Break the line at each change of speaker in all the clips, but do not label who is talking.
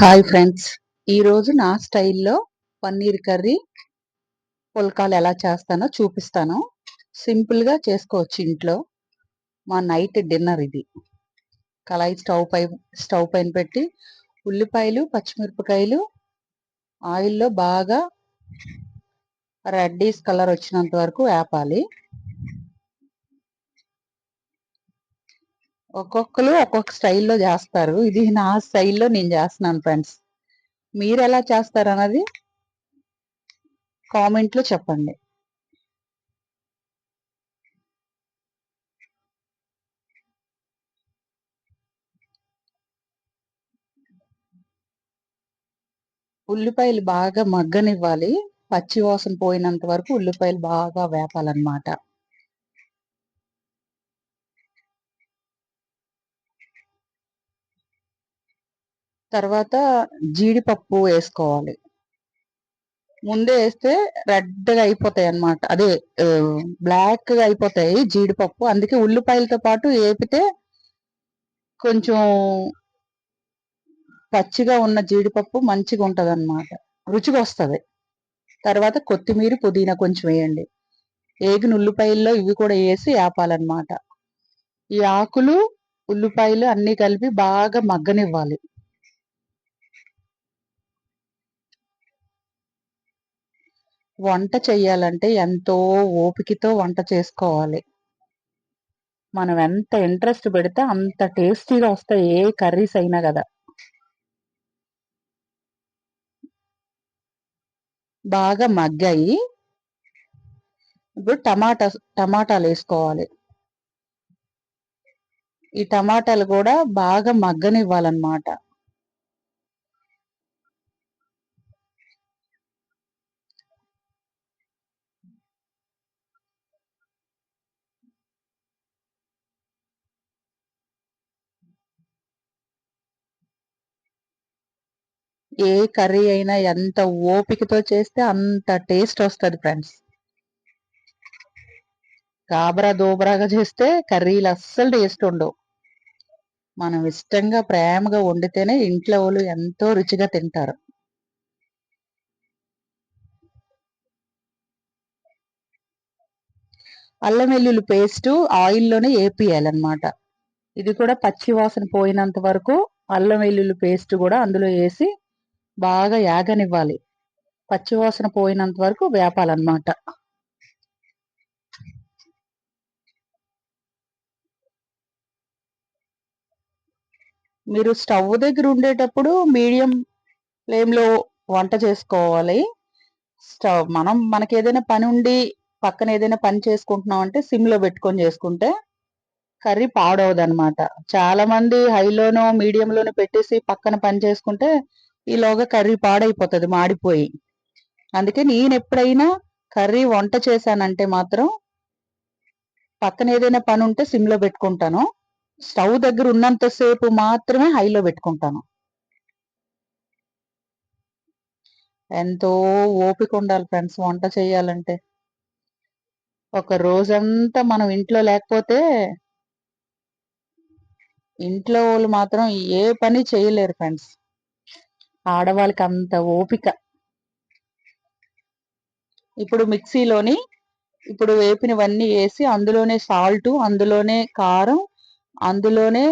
Hi friends ఈరోజు నా స్టైల్లో పన్నీర్ కర్రీ పుల్కాలు ఎలా చేస్తానో చూపిస్తాను. సింపుల్గా చేసుకోవచ్చు ఇంట్లో. మా నైట్ డిన్నర్ ఇది. కళాయి స్టవ్ పై స్టవ్ పైన పెట్టి ఉల్లిపాయలు పచ్చిమిరపకాయలు ఆయిల్లో బాగా రెడ్డీస్ కలర్ వచ్చినంత వరకు వేపాలి. ఒక్కొక్కరు ఒక్కొక్క స్టైల్లో చేస్తారు. ఇది నా స్టైల్లో నేను చేస్తున్నాను ఫ్రెండ్స్. మీరు ఎలా చేస్తారు అన్నది కామెంట్లో చెప్పండి. ఉల్లిపాయలు బాగా మగ్గనివ్వాలి. పచ్చి వాసన పోయినంత వరకు ఉల్లిపాయలు బాగా వేపాలన్నమాట. తర్వాత జీడిపప్పు వేసుకోవాలి. ముందే వేస్తే రెడ్గా అయిపోతాయి అన్నమాట. అదే బ్లాక్గా అయిపోతాయి జీడిపప్పు. అందుకే ఉల్లిపాయలతో పాటు వేపితే కొంచెం పచ్చిగా ఉన్న జీడిపప్పు మంచిగా ఉంటుంది అన్నమాట రుచిగా వస్తుంది. తర్వాత కొత్తిమీర పుదీనా కొంచెం వేయండి. ఏగిన ఉల్లిపాయల్లో ఇవి కూడా వేసి వేపాలన్నమాట ఈ ఆకులు ఉల్లిపాయలు అన్నీ కలిపి బాగా మగ్గనివ్వాలి. వంట చేయాలంటే ఎంతో ఓపికతో వంట చేసుకోవాలి. మనం ఎంత ఇంట్రెస్ట్ పెడితే అంత టేస్టీగా వస్తాయి ఏ కర్రీస్ అయినా కదా. బాగా మగ్గాయి. ఇప్పుడు టమాటా టమాటాలు వేసుకోవాలి. ఈ టమాటాలు కూడా బాగా మగ్గనివ్వాలన్నమాట. ఏ కర్రీ అయినా ఎంత ఓపికతో చేస్తే అంత టేస్ట్ వస్తుంది ఫ్రెండ్స్. గాబరా దోబరాగా చేస్తే కర్రీలు అస్సలు టేస్ట్ ఉండవు. మనం ఇష్టంగా ప్రేమగా వండితేనే ఇంట్లో వాళ్ళు ఎంతో రుచిగా తింటారు. అల్లం వెల్లుల్లి పేస్ట్ ఆయిల్లోనే వేపియాలన్నమాట ఇది కూడా పచ్చి వాసన పోయినంత వరకు అల్లం వెల్లుల్లి పేస్ట్ కూడా అందులో వేసి బాగా యాగనివ్వాలి. పచ్చివాసన పోయినంత వరకు వేపాలన్నమాట. మీరు స్టవ్ దగ్గర ఉండేటప్పుడు మీడియం ఫ్లేమ్లో వంట చేసుకోవాలి. స్టవ్ మనం మనకి ఏదైనా పని ఉండి పక్కన ఏదైనా పని చేసుకుంటున్నాం అంటే సిమ్లో పెట్టుకొని చేసుకుంటే కర్రీ పాడవదు అనమాట చాలా మంది హైలోనో మీడియంలోనో పెట్టేసి పక్కన పని చేసుకుంటే ఈలోగా కర్రీ పాడైపోతుంది మాడిపోయి. అందుకే నేను ఎప్పుడైనా కర్రీ వంట చేశానంటే మాత్రం పక్కన ఏదైనా పని ఉంటే సిమ్లో పెట్టుకుంటాను. స్టవ్ దగ్గర ఉన్నంతసేపు మాత్రమే హైలో పెట్టుకుంటాను. ఎంతో ఓపిక ఉండాలి ఫ్రెండ్స్ వంట చేయాలంటే. ఒక రోజంతా మనం ఇంట్లో లేకపోతే ఇంట్లో వాళ్ళు మాత్రం ఏ పని చేయలేరు ఫ్రెండ్స్. ఆడవాళ్ళకి అంత ఓపిక. ఇప్పుడు మిక్సీలోని ఇప్పుడు వేపినవన్నీ వేసి అందులోనే సాల్ట్ అందులోనే కారం అందులోనే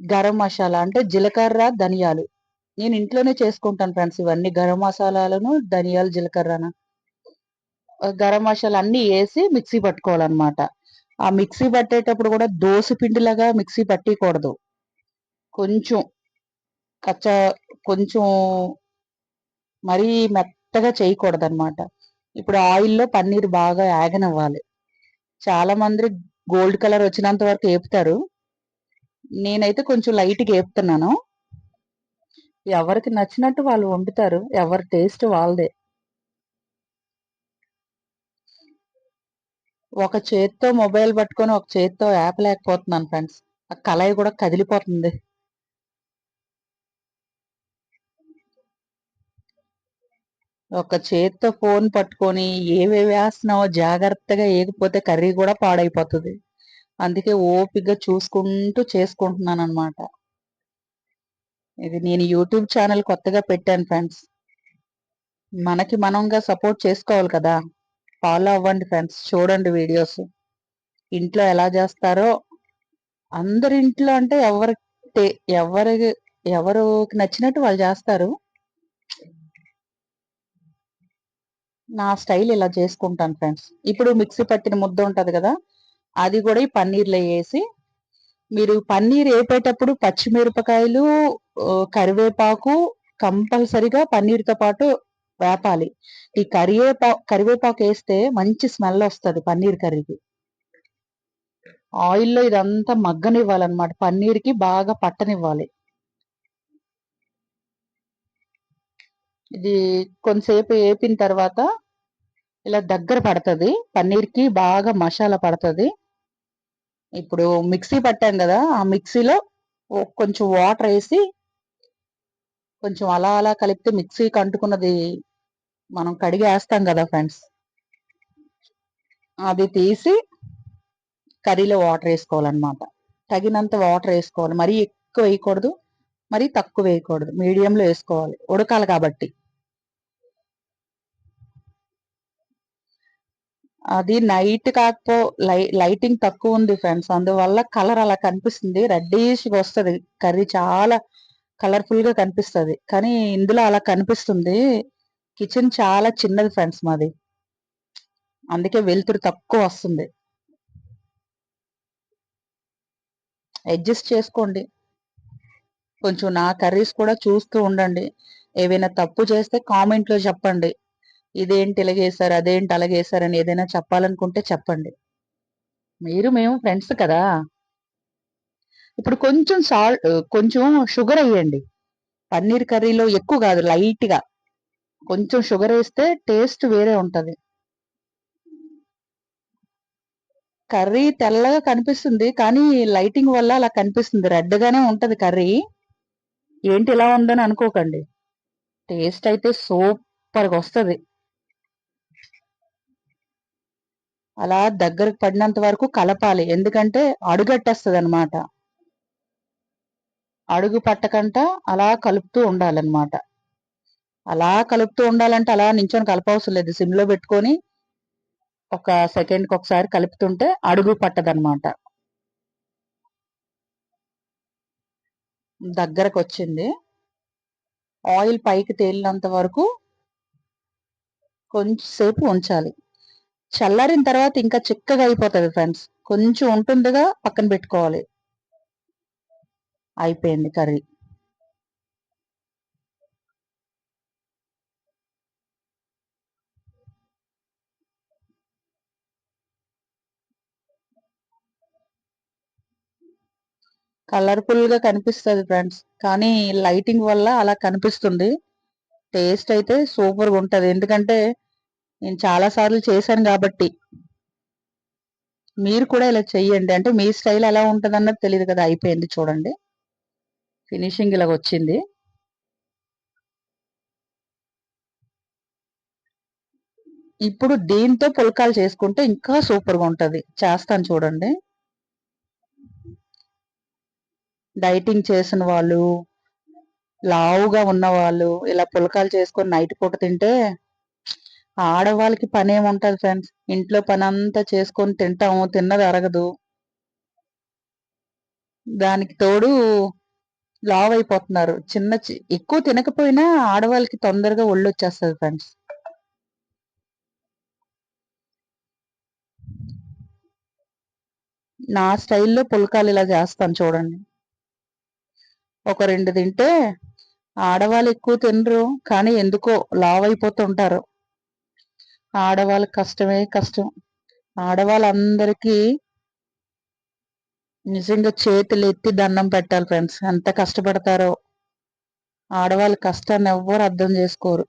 గరం మసాలా అంటే జీలకర్ర ధనియాలు. నేను ఇంట్లోనే చేసుకుంటాను ఫ్రెండ్స్ ఇవన్నీ. గరం మసాలాలను ధనియాలు జీలకర్రన. గరం మసాలా అన్ని వేసి మిక్సీ పట్టుకోవాలన్నమాట. ఆ మిక్సీ పట్టేటప్పుడు కూడా దోశ పిండిలాగా మిక్సీ పట్టకూడదు. కొంచెం కచ్చ కొంచెం మరీ మెత్తగా చేయకూడదు అనమాట ఇప్పుడు ఆయిల్లో పన్నీర్ బాగా యాగనివ్వాలి చాలా మంది గోల్డ్ కలర్ వచ్చినంత వరకు వేపుతారు నేనైతే కొంచెం లైట్గా ఏపుతున్నాను. ఎవరికి నచ్చినట్టు వాళ్ళు వండుతారు. ఎవరి టేస్ట్ వాళ్ళదే. ఒక చేత్తో మొబైల్ పట్టుకొని ఒక చేత్తో యాప్ లేకపోతున్నాను ఫ్రెండ్స్. ఆ కళాయి కూడా కదిలిపోతుంది. ఒక చేత్తో ఫోన్ పట్టుకొని ఏవేవి వేస్తున్నావో జాగ్రత్తగా ఏగిపోతే కర్రీ కూడా పాడైపోతుంది. అందుకే ఓపిగ్గా చూసుకుంటూ చేసుకుంటున్నాను అనమాట ఇది నేను యూట్యూబ్ ఛానల్ కొత్తగా పెట్టాను ఫ్రెండ్స్. మనకి మనంగా సపోర్ట్ చేసుకోవాలి కదా. ఫాలో అవ్వండి ఫ్రెండ్స్ చూడండి వీడియోస్. ఇంట్లో ఎలా చేస్తారో అందరి ఇంట్లో అంటే ఎవరి ఎవరి ఎవరికి నచ్చినట్టు వాళ్ళు చేస్తారు. నా స్టైల్ ఇలా చేసుకుంటాను ఫ్రెండ్స్. ఇప్పుడు మిక్సీ పట్టిన ముద్ద ఉంటుంది కదా అది కూడా ఈ పన్నీర్లో వేసి మీరు పన్నీర్ వేపేటప్పుడు పచ్చిమిరపకాయలు కరివేపాకు కంపల్సరిగా పన్నీర్తో పాటు వేపాలి. ఈ కరివేపా కరివేపాకు వేస్తే మంచి స్మెల్ వస్తుంది పన్నీర్ కర్రీకి. ఆయిల్లో ఇదంతా మగ్గనివ్వాలన్నమాట. పన్నీర్కి బాగా పట్టనివ్వాలి. ఇది కొంతసేపు వేపిన తర్వాత ఇలా దగ్గర పడుతుంది. పన్నీర్కి బాగా మసాలా పడుతుంది. ఇప్పుడు మిక్సీ పట్టాం కదా ఆ మిక్సీలో కొంచెం వాటర్ వేసి కొంచెం అలా అలా కలిపితే మిక్సీకి అంటుకున్నది మనం కడిగి వేస్తాం కదా ఫ్రెండ్స్. అది తీసి కర్రీలో వాటర్ వేసుకోవాలన్నమాట. తగినంత వాటర్ వేసుకోవాలి. మరీ ఎక్కువ వేయకూడదు మరీ తక్కువ వేయకూడదు. మీడియంలో వేసుకోవాలి. ఉడకాలి కాబట్టి. అది నైట్ కాకపో లై లైటింగ్ తక్కువ ఉంది ఫ్రెండ్స్ అందువల్ల కలర్ అలా కనిపిస్తుంది. రెడ్డిష్గా వస్తుంది. కర్రీ చాలా కలర్ఫుల్గా కనిపిస్తుంది. కానీ ఇందులో అలా కనిపిస్తుంది. కిచెన్ చాలా చిన్నది ఫ్రెండ్స్ మాది. అందుకే వెలుతురు తక్కువ వస్తుంది. అడ్జస్ట్ చేసుకోండి. కొంచెం నా కర్రీస్ కూడా చూస్తూ ఉండండి. ఏవైనా తప్పు చేస్తే కామెంట్లో చెప్పండి. ఇదేంటి ఇలాగేశారు అదేంటి అలాగేశారు అని ఏదైనా చెప్పాలనుకుంటే చెప్పండి. మీరు మేము ఫ్రెండ్స్ కదా. ఇప్పుడు కొంచెం సాల్ట్ కొంచెం షుగర్ వేయండి. పన్నీర్ కర్రీలో ఎక్కువ కాదు లైట్గా. కొంచెం షుగర్ వేస్తే టేస్ట్ వేరే ఉంటుంది. కర్రీ తెల్లగా కనిపిస్తుంది కానీ లైటింగ్ వల్ల అలా కనిపిస్తుంది. రెడ్గానే ఉంటుంది కర్రీ. ఏంటి ఇలా ఉందని అనుకోకండి. టేస్ట్ అయితే సూపర్గా వస్తుంది. అలా దగ్గరకు పడినంత వరకు కలపాలి. ఎందుకంటే అడుగట్టేస్తుంది అనమాట అడుగు పట్టకంట అలా కలుపుతూ ఉండాలన్నమాట. అలా కలుపుతూ ఉండాలంటే అలా నించొని కలపవసరం లేదు. సిమ్లో పెట్టుకొని ఒక సెకండ్కి ఒకసారి కలుపుతుంటే అడుగు పట్టదనమాట దగ్గరకు వచ్చింది ఆయిల్ పైకి తేలినంత వరకు కొంచెంసేపు ఉంచాలి. చల్లారిన తర్వాత ఇంకా చిక్కగా అయిపోతుంది ఫ్రెండ్స్ కొంచెం ఉంటుందిగా పక్కన పెట్టుకోవాలి. అయిపోయింది కర్రీ. కలర్ఫుల్గా కనిపిస్తుంది ఫ్రెండ్స్ కానీ లైటింగ్ వల్ల అలా కనిపిస్తుంది. టేస్ట్ అయితే సూపర్గా ఉంటుంది. ఎందుకంటే నేను చాలా సార్లు చేశాను కాబట్టి. మీరు కూడా ఇలా చెయ్యండి. అంటే మీ స్టైల్ ఎలా ఉంటుంది అన్నది తెలియదు కదా అయిపోయింది చూడండి. ఫినిషింగ్ ఇలా వచ్చింది. ఇప్పుడు దీంతో పుల్కాలు చేసుకుంటే ఇంకా సూపర్గా ఉంటుంది. చేస్తాను చూడండి. డైటింగ్ చేసిన వాళ్ళు లావుగా ఉన్న వాళ్ళు ఇలా పుల్కాలు చేసుకొని నైట్ పూట తింటే ఆడవాళ్ళకి పని ఏముంటది ఫ్రెండ్స్. ఇంట్లో పని అంతా చేసుకొని తింటాము తిన్నది అరగదు. దానికి తోడు లావ్ అయిపోతున్నారు చిన్న ఎక్కువ తినకపోయినా ఆడవాళ్ళకి తొందరగా ఒళ్ళు వచ్చేస్తుంది ఫ్రెండ్స్. నా స్టైల్లో పుల్కాలు ఇలా చేస్తాను చూడండి. ఒక రెండు తింటే ఆడవాళ్ళు ఎక్కువ తినరు కానీ ఎందుకో లావ్ అయిపోతుంటారు ఆడవాళ్ళ కష్టమే కష్టం. ఆడవాళ్ళందరికీ నిజంగా చేతులు ఎత్తి దండం పెట్టాలి ఫ్రెండ్స్. ఎంత కష్టపడతారో. ఆడవాళ్ళ కష్టాన్ని ఎవ్వరు అర్థం చేసుకోరు.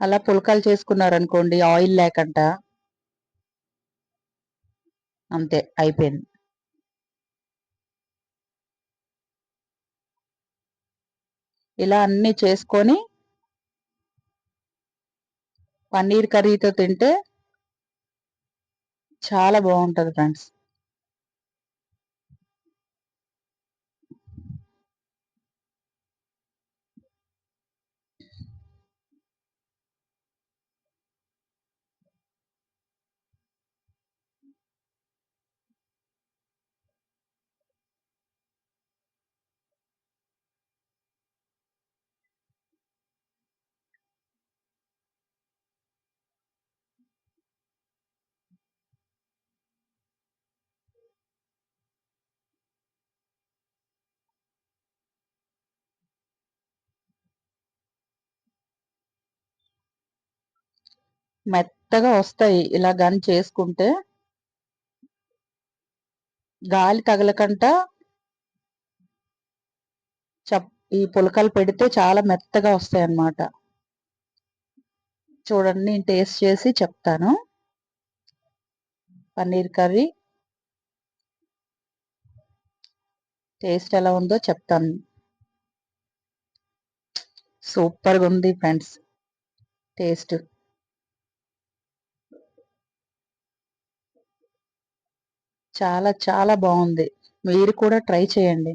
అలా పులకాలు చేసుకున్నారనుకోండి ఆయిల్ లేకుండా అంతే అయిపోయింది. ఇలా అన్ని చేసుకొని పన్నీర్ కర్రీతో తింటే చాలా బాగుంటుంది ఫ్రెండ్స్. మెత్తగా వస్తాయి. ఇలా గన్ చేసుకుంటే గాలి తగలకంట. చప్ ఈ పులకలు పెడితే చాలా మెత్తగా వస్తాయి అన్నమాట చూడండి నేను టేస్ట్ చేసి చెప్తాను. పన్నీర్ కర్రీ. టేస్ట్ ఎలా ఉందో చెప్తాను. సూపర్గా ఉంది ఫ్రెండ్స్ టేస్ట్. చాలా చాలా బాగుంది. మీరు కూడా ట్రై చేయండి.